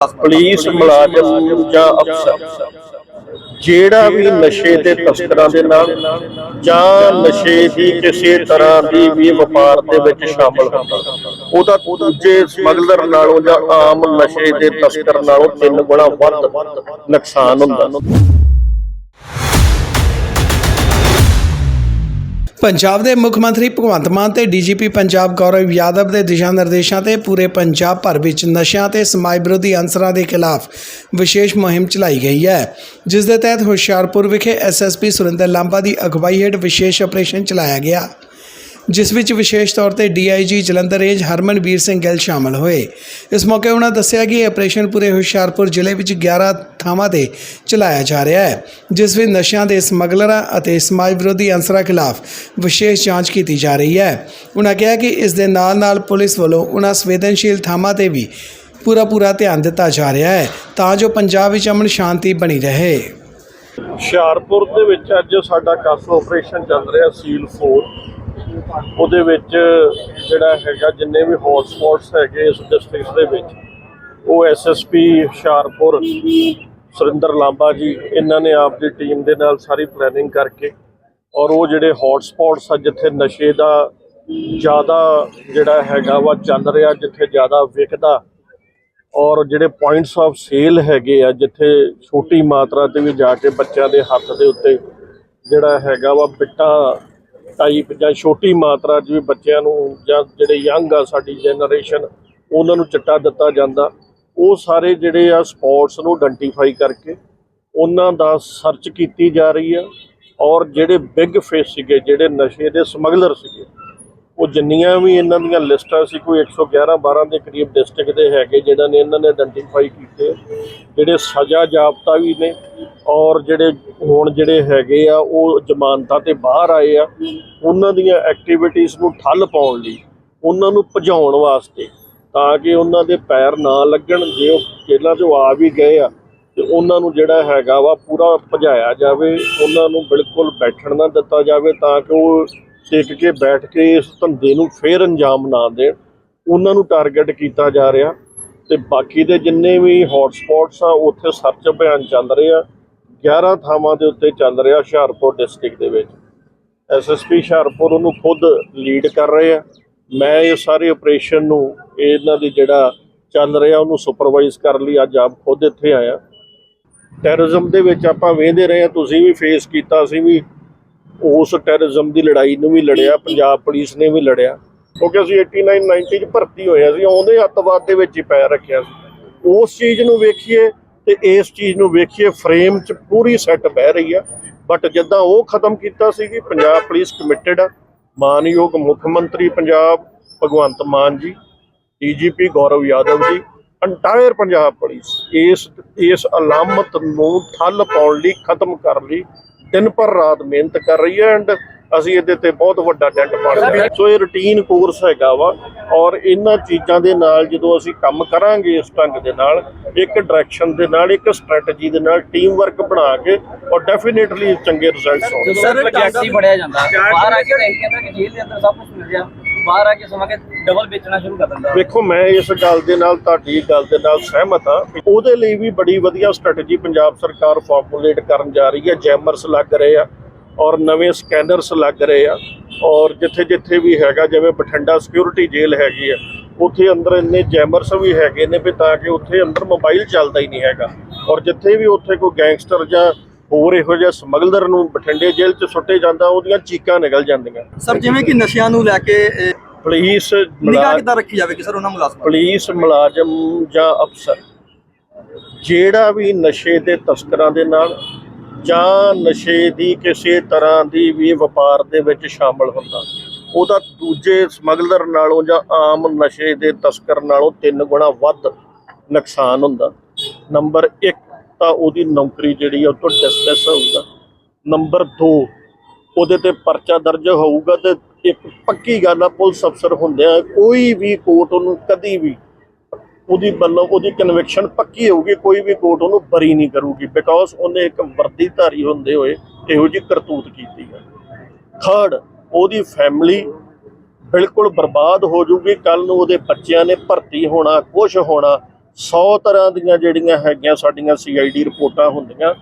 Police ਮੁਲਾਜ਼ਮ ਜਾਂ ਅਫਸਰ। ਜਿਹੜਾ ਵੀ ਨਸ਼ੇ ਦੇ ਤਸਕਰਾਂ ਦੇ ਨਾਲ ਜਾਂ ਨਸ਼ੇ ਦੀ ਕਿਸੇ ਤਰ੍ਹਾਂ ਦੀ ਵੀ ਵਪਾਰ ਦੇ ਵਿੱਚ ਸ਼ਾਮਲ ਹੁੰਦਾ। ਉਹਦਾ ਦੂਜੇ ਸਮਗਲਰ ਨਾਲੋਂ ਜਾਂ ਆਮ ਨਸ਼ੇ ਦੇ ਤਸਕਰ ਨਾਲੋਂ ਤਿੰਨ ਗੁਣਾ ਵੱਧ ਨੁਕਸਾਨ ਹੁੰਦਾ। ਪੰਜਾਬ ਦੇ ਮੁੱਖ ਮੰਤਰੀ ਭਗਵੰਤ ਮਾਨ ਤੇ ਡੀਜੀਪੀ ਪੰਜਾਬ ਗੌਰਵ ਯਾਦਵ ਦੇ ਦਿਸ਼ਾ ਨਿਰਦੇਸ਼ਾਂ ਤੇ ਪੂਰੇ ਪੰਜਾਬ ਭਰ ਵਿੱਚ ਨਸ਼ਿਆਂ ਤੇ ਸਮਾਜ ਵਿਰੋਧੀ ਅਨਸਰਾਂ ਦੇ ਖਿਲਾਫ ਵਿਸ਼ੇਸ਼ ਮੁਹਿੰਮ ਚਲਾਈ ਗਈ ਹੈ, ਜਿਸ ਦੇ ਤਹਿਤ ਹੁਸ਼ਿਆਰਪੁਰ ਵਿਖੇ ਐਸਐਸਪੀ ਸੁਰਿੰਦਰ ਲਾਂਬਾ ਦੀ ਅਗਵਾਈ ਹੇਠ ਵਿਸ਼ੇਸ਼ ਆਪਰੇਸ਼ਨ ਚਲਾਇਆ ਗਿਆ। ਜਿਸ ਵਿੱਚ ਵਿਸ਼ੇਸ਼ ਤੌਰ ਤੇ ਡੀਆਈਜੀ ਜਲੰਧਰ ਰੇਂਜ ਹਰਮਨਵੀਰ ਸਿੰਘ ਗਿੱਲ ਸ਼ਾਮਲ ਹੋਏ। ਇਸ ਮੌਕੇ ਉਹਨਾਂ ਦੱਸਿਆ ਕਿ ਇਹ ਆਪਰੇਸ਼ਨ ਪੂਰੇ ਹੁਸ਼ਿਆਰਪੁਰ ਜ਼ਿਲ੍ਹੇ ਵਿੱਚ 11 ਥਾਵਾਂ ਤੇ ਚਲਾਇਆ ਜਾ ਰਿਹਾ ਹੈ, ਜਿਸ ਵਿੱਚ ਨਸ਼ਿਆਂ ਦੇ ਸਮਗਲਰਾਂ ਅਤੇ ਸਮਾਜ ਵਿਰੋਧੀ ਅਨਸਰਾਂ ਖਿਲਾਫ ਵਿਸ਼ੇਸ਼ ਜਾਂਚ ਕੀਤੀ ਜਾ ਰਹੀ ਹੈ। ਉਹਨਾਂ ਕਿਹਾ ਕਿ ਇਸ ਦੇ ਨਾਲ-ਨਾਲ ਪੁਲਿਸ ਵੱਲੋਂ ਉਹਨਾਂ ਸੰਵੇਦਨਸ਼ੀਲ ਥਾਵਾਂ ਤੇ ਵੀ ਪੂਰਾ ਪੂਰਾ ਧਿਆਨ ਦਿੱਤਾ ਜਾ ਰਿਹਾ ਹੈ, ਤਾਂ ਜੋ ਪੰਜਾਬ ਵਿੱਚ ਅਮਨ ਸ਼ਾਂਤੀ ਬਣੀ ਰਹੇ। ਹੁਸ਼ਿਆਰਪੁਰ ਦੇ ਵਿੱਚ ਅੱਜ ਸਾਡਾ ਕਾਫੀ ਆਪਰੇਸ਼ਨ ਚੱਲ ਰਿਹਾ ਸੀਲ 4 ਉਹਦੇ ਵਿੱਚ ਜਿਹੜਾ ਹੈਗਾ, ਜਿੰਨੇ ਵੀ ਹੌਟ ਸਪੌਟਸ ਹੈਗੇ ਇਸ ਡਿਸਟ੍ਰਿਕਟ ਦੇ ਵਿੱਚ, ਉਹ ਐਸਐਸਪੀ ਹੁਸ਼ਿਆਰਪੁਰ, ਸੁਰਿੰਦਰ ਲਾਂਬਾ ਜੀ, ਇਹਨਾਂ ਨੇ ਆਪ ਦੀ ਟੀਮ ਦੇ ਨਾਲ ਸਾਰੀ ਪਲੈਨਿੰਗ ਕਰਕੇ ਔਰ ਉਹ ਜਿਹੜੇ ਹੌਟ ਸਪੌਟਸ ਆ, ਜਿੱਥੇ ਨਸ਼ੇ ਦਾ ਜ਼ਿਆਦਾ ਜਿਹੜਾ ਹੈਗਾ ਵਾ ਚੱਲ ਰਿਹਾ, ਜਿੱਥੇ ਜ਼ਿਆਦਾ ਵਿਕਦਾ ਔਰ ਜਿਹੜੇ ਪੁਆਇੰਟਸ ਆਫ ਸੇਲ ਹੈਗੇ ਆ, ਜਿੱਥੇ ਛੋਟੀ ਮਾਤਰਾ ਤੇ ਵੀ ਜਾ ਕੇ ਬੱਚਿਆਂ ਦੇ ਹੱਥ ਦੇ ਉੱਤੇ ਜਿਹੜਾ ਹੈਗਾ ਵਾ ਬਿੱਟਾ ਟਾਈਪ ਜਾਂ ਛੋਟੀ ਮਾਤਰਾ 'ਚ ਵੀ ਬੱਚਿਆਂ ਨੂੰ ਜਾਂ ਜਿਹੜੇ ਯੰਗ ਆ ਸਾਡੀ ਜਨਰੇਸ਼ਨ ਉਹਨਾਂ ਨੂੰ ਚਿੱਟਾ ਦਿੱਤਾ ਜਾਂਦਾ। ਉਹ ਸਾਰੇ ਜਿਹੜੇ ਆ ਸਪੌਟਸ ਨੂੰ ਆਇਡੈਂਟੀਫਾਈ ਕਰਕੇ ਉਹਨਾਂ ਦਾ ਸਰਚ ਕੀਤੀ ਜਾ ਰਹੀ ਆ। ਔਰ ਜਿਹੜੇ ਬਿਗ ਫੇਸ ਸੀਗੇ, ਜਿਹੜੇ ਨਸ਼ੇ ਦੇ ਸਮਗਲਰ ਸੀਗੇ ਉਹ ਜਿੰਨੀਆਂ ਵੀ ਇਹਨਾਂ ਦੀਆਂ ਲਿਸਟਾਂ ਸੀ, ਕੋਈ 111 12 ਦੇ ਕਰੀਬ ਡਿਸਟ੍ਰਿਕਟ ਦੇ ਹੈਗੇ ਜਿਹੜਾ ਨੇ ਇਹਨਾਂ ਨੇ ਆਇਡੈਂਟੀਫਾਈ ਕੀਤੇ। ਜਿਹੜੇ ਸਜ਼ਾ ਜਾਪਤਾ ਵੀ ਨੇ ਔਰ ਜਿਹੜੇ ਹੁਣ ਜਿਹੜੇ ਹੈਗੇ ਆ, ਉਹ ਜ਼ਮਾਨਤਾਂ ਤੇ ਬਾਹਰ ਆਏ ਆ, ਉਹਨਾਂ ਦੀਆਂ ਐਕਟੀਵਿਟੀਜ਼ ਨੂੰ ਠੱਲ ਪਾਉਣ ਲਈ, ਉਹਨਾਂ ਨੂੰ ਭਜਾਉਣ ਵਾਸਤੇ ਤਾਂ ਕਿ ਉਹਨਾਂ ਦੇ ਪੈਰ ਨਾ ਲੱਗਣ, ਜੇ ਉਹ ਜੇਲ੍ਹਾਂ 'ਚੋਂ ਆ ਵੀ ਗਏ ਆ, ਤੇ ਉਹਨਾਂ ਨੂੰ ਜਿਹੜਾ ਹੈਗਾ ਵਾ ਪੂਰਾ ਭਜਾਇਆ ਜਾਵੇ, ਉਹਨਾਂ ਨੂੰ ਬਿਲਕੁਲ ਬੈਠਣ ਨਾ ਦਿੱਤਾ ਜਾਵੇ ਤਾਂ ਕਿ ਉਹ ਟਿਕ ਕੇ ਬੈਠ ਕੇ ਇਸ ਧੰਦੇ ਨੂੰ ਫੇਰ ਅੰਜਾਮ ਨਾ ਦੇਣ। ਉਹਨਾਂ ਨੂੰ ਟਾਰਗੇਟ ਕੀਤਾ ਜਾ ਰਿਹਾ। ਤੇ ਬਾਕੀ ਦੇ ਜਿੰਨੇ ਵੀ ਹੌਟ ਆ, ਉੱਥੇ ਸਰਚ ਅਭਿਆਨ ਚੱਲ ਰਿਹਾ ਆ। 11 ਥਾਵਾਂ ਦੇ ਉੱਤੇ ਚੱਲ ਰਿਹਾ ਹੁਸ਼ਿਆਰਪੁਰ ਡਿਸਟ੍ਰਿਕਟ ਦੇ ਵਿੱਚ। ਐਸਐਸਪੀ ਹੁਸ਼ਿਆਰਪੁਰ ਉਹਨੂੰ ਖੁਦ ਲੀਡ ਕਰ ਰਹੇ ਆ। ਮੈਂ ਇਹ ਸਾਰੇ ਆਪਰੇਸ਼ਨ ਨੂੰ, ਇਹਨਾਂ ਦੀ ਜਿਹੜਾ ਚੱਲ ਰਿਹਾ, ਉਹਨੂੰ ਸੁਪਰਵਾਈਜ਼ ਕਰਨ ਲਈ। ਅੱਜ ਆਪ ਖੁਦ ਇੱਥੇ ਆਇਆ। ਟੈਰਰਿਜ਼ਮ ਦੇ ਵਿੱਚ ਆਪਾਂ ਵੇਖਦੇ ਰਹੇ ਆ। ਤੁਸੀਂ ਵੀ ਫੇਸ ਕੀਤਾ ਸੀ ਵੀ ਉਸ ਟੈਰਰਿਜ਼ਮ ਦੀ ਲੜਾਈ ਨੂੰ ਵੀ ਲੜਿਆ ਪੰਜਾਬ ਪੁਲਿਸ ਨੇ ਵੀ ਲੜਿਆ। ਕਿਉਂਕਿ ਅਸੀਂ 89 90 ਚ ਭਰਤੀ ਹੋਏ ਸੀ ਆਉਂਦੇ ਅੱਤਵਾਦ ਦੇ ਵਿੱਚ ਹੀ ਪੈਰ ਰੱਖਿਆ ਸੀ। ਉਸ ਚੀਜ਼ ਨੂੰ ਵੇਖੀਏ ਤੇ ਇਸ ਚੀਜ਼ ਨੂੰ ਵੇਖੀਏ ਫਰੇਮ 'ਚ ਪੂਰੀ ਸੈੱਟ ਬਹਿ ਰਹੀ ਆ। ਬਟ ਜਿੱਦਾਂ ਉਹ ਖਤਮ ਕੀਤਾ ਸੀ ਕਿ ਪੰਜਾਬ ਪੁਲਿਸ ਕਮਿਟਡ ਆ ਮਾਨਯੋਗ ਮੁੱਖ ਮੰਤਰੀ ਪੰਜਾਬ ਭਗਵੰਤ ਮਾਨ ਜੀ ਡੀਜੀਪੀ ਗੌਰਵ ਯਾਦਵ ਜੀ ਅੰਟਾਇਰ ਪੰਜਾਬ ਪੁਲਿਸ ਇਸ ਇਸ ਅਲਾਮਤ ਨੂੰ ਠੱਲ ਪਾਉਣ ਲਈ ਖਤਮ ਕਰਨ ਲਈ ਦਿਨ ਪਰ ਰਾਤ ਮਿਹਨਤ ਕਰ ਰਹੀ ਹੈ ਐਂਡ ਅਸੀਂ ਇਹਦੇ ਤੇ ਬਹੁਤ ਵੱਡਾ ਡੈਂਟ ਪਾਵਾਂਗੇ ਸੋ ਇਹ ਰੂਟੀਨ ਕੋਰਸ ਹੈਗਾ ਵਾ ਔਰ ਇਹਨਾਂ ਚੀਜ਼ਾਂ ਦੇ ਨਾਲ ਜਦੋਂ ਅਸੀਂ ਕੰਮ ਕਰਾਂਗੇ ਇਸ ਢੰਗ ਦੇ ਨਾਲ, ਇੱਕ ਡਾਇਰੈਕਸ਼ਨ ਦੇ ਨਾਲ, ਇੱਕ ਸਟ੍ਰੈਟਜੀ ਦੇ ਨਾਲ ਟੀਮ ਵਰਕ ਬਣਾ ਕੇ ਔਰ ਡੈਫੀਨੇਟਲੀ ਚੰਗੇ ਰਿਜ਼ਲਟਸ ਆਉਣਗੇ। ਸਰ ਪ੍ਰੋਜੈਕਟ ਬਣਿਆ ਜਾਂਦਾ। ਬਾਹਰ ਆ ਕੇ ਕਹਿੰਦਾ ਕਿ ਜੇਲ੍ਹ ਦੇ ਅੰਦਰ ਸਭ ਕੁਝ ਮਿਲ ਰਿਹਾ। ਬਾਹਰ ਆ ਕੇ ਸਮਾਂ ਕੇ ਡਬਲ ਵੇਚਣਾ ਸ਼ੁਰੂ ਕਰ ਦਿੰਦਾ। ਵੇਖੋ, ਮੈਂ ਇਸ ਗੱਲ ਦੇ ਨਾਲ, ਤੁਹਾਡੀ ਗੱਲ ਦੇ ਨਾਲ ਸਹਿਮਤ ਹਾਂ। ਉਹਦੇ ਲਈ ਵੀ ਬੜੀ ਵਧੀਆ ਸਟ੍ਰੈਟਜੀ ਪੰਜਾਬ ਸਰਕਾਰ ਫਾਰਮੂਲੇਟ ਕਰਨ ਜਾ ਰਹੀ ਹੈ। ਜੈਮਰਸ ਲੱਗ ਰਹੇ ਆ ਔਰ ਨਵੇਂ ਸਕੈਨਰਸ ਲੱਗ ਰਹੇ ਆ। ਔਰ ਜਿੱਥੇ ਜਿੱਥੇ ਵੀ ਹੈਗਾ, ਜਿਵੇਂ ਬਠਿੰਡਾ ਸਿਕਿਉਰਿਟੀ ਜੇਲ੍ਹ ਹੈਗੀ ਆ, ਉੱਥੇ ਅੰਦਰ ਇੰਨੇ ਜੈਮਰਸ ਵੀ ਹੈਗੇ ਨੇ ਵੀ ਤਾਂ ਕਿ ਉੱਥੇ ਅੰਦਰ ਮੋਬਾਈਲ ਚੱਲਦਾ ਹੀ ਨਹੀਂ ਹੈਗਾ। ਔਰ ਜਿੱਥੇ ਵੀ ਉੱਥੇ ਕੋਈ ਗੈਂਗਸਟਰ ਜਾਂ ਹੋਰ ਇਹੋ ਜਿਹਾ ਸਮਗਲਰ ਨੂੰ ਬਠਿੰਡੇ ਜੇਲ੍ਹ 'ਚ ਸੁੱਟੇ ਜਾਂਦਾ ਉਹਦੀਆਂ ਚੀਕਾਂ ਨਿਕਲ ਜਾਂਦੀਆਂ। ਸਰ ਜਿਵੇਂ ਕਿ ਨਸ਼ਿਆਂ ਨੂੰ ਲੈ ਕੇ ਪੁਲਿਸ ਨਿਗਾਹ ਕਿੱਦਾਂ ਰੱਖੀ ਜਾਵੇਗੀ ਸਰ ਉਹਨਾਂ ਮੁਲਾਜ਼ਮਾਂ ਪੁਲਿਸ ਮੁਲਾਜ਼ਮ ਜਾਂ ਅਫਸਰ ਜਿਹੜਾ ਵੀ ਨਸ਼ੇ ਦੇ ਤਸਕਰਾਂ ਦੇ ਨਾਲ ਜਾਂ ਨਸ਼ੇ ਦੀ ਕਿਸੇ ਤਰ੍ਹਾਂ ਦੀ ਵੀ ਵਪਾਰ ਦੇ ਵਿੱਚ ਸ਼ਾਮਲ ਹੁੰਦਾ ਉਹਦਾ ਦੂਜੇ ਸਮਗਲਰ ਨਾਲੋਂ ਜਾਂ ਆਮ ਨਸ਼ੇ ਦੇ ਤਸਕਰ ਨਾਲੋਂ ਤਿੰਨ ਗੁਣਾ ਵੱਧ ਨੁਕਸਾਨ ਹੁੰਦਾ। ਨੰਬਰ 1 ਤਾਂ ਉਹਦੀ ਨੌਕਰੀ ਜਿਹੜੀ ਆ ਉਹ ਤੋਂ ਡਿਸਮਿਸ ਹੋਊਗਾ। ਨੰਬਰ 2 ਉਹਦੇ ਤੇ ਪਰਚਾ ਦਰਜ ਹੋਊਗਾ ਤੇ ਇੱਕ ਪੱਕੀ ਗੱਲ ਆ, ਪੁਲਿਸ ਅਫਸਰ ਹੁੰਦਿਆਂ ਕੋਈ ਵੀ ਕੋਰਟ ਉਹਨੂੰ ਕਦੀ ਵੀ ਉਹਦੀ ਮਤਲਬ ਉਹਦੀ ਕਨਵਿਕਸ਼ਨ ਪੱਕੀ ਹੋਊਗੀ, ਕੋਈ ਵੀ ਕੋਰਟ ਉਹਨੂੰ ਬਰੀ ਨਹੀਂ ਕਰੂਗੀ ਬਿਕੋਜ਼ ਉਹਨੇ ਇੱਕ ਵਰਦੀਧਾਰੀ ਹੁੰਦੇ ਹੋਏ ਇਹੋ ਜਿਹੀ ਕਰਤੂਤ ਕੀਤੀ ਹੈ ਥਰਡ ਉਹਦੀ ਫੈਮਿਲੀ ਬਿਲਕੁਲ ਬਰਬਾਦ ਹੋ ਜੂਗੀ ਕੱਲ ਨੂੰ ਉਹਦੇ ਬੱਚਿਆਂ ਨੇ ਭਰਤੀ ਹੋਣਾ ਕੁਝ ਹੋਣਾ 100 ਤਰ੍ਹਾਂ ਦੀਆਂ ਜਿਹੜੀਆਂ ਹੈਗੀਆਂ ਸਾਡੀਆਂ ਸੀਆਈਡੀ ਰਿਪੋਰਟਾਂ ਹੁੰਦੀਆਂ।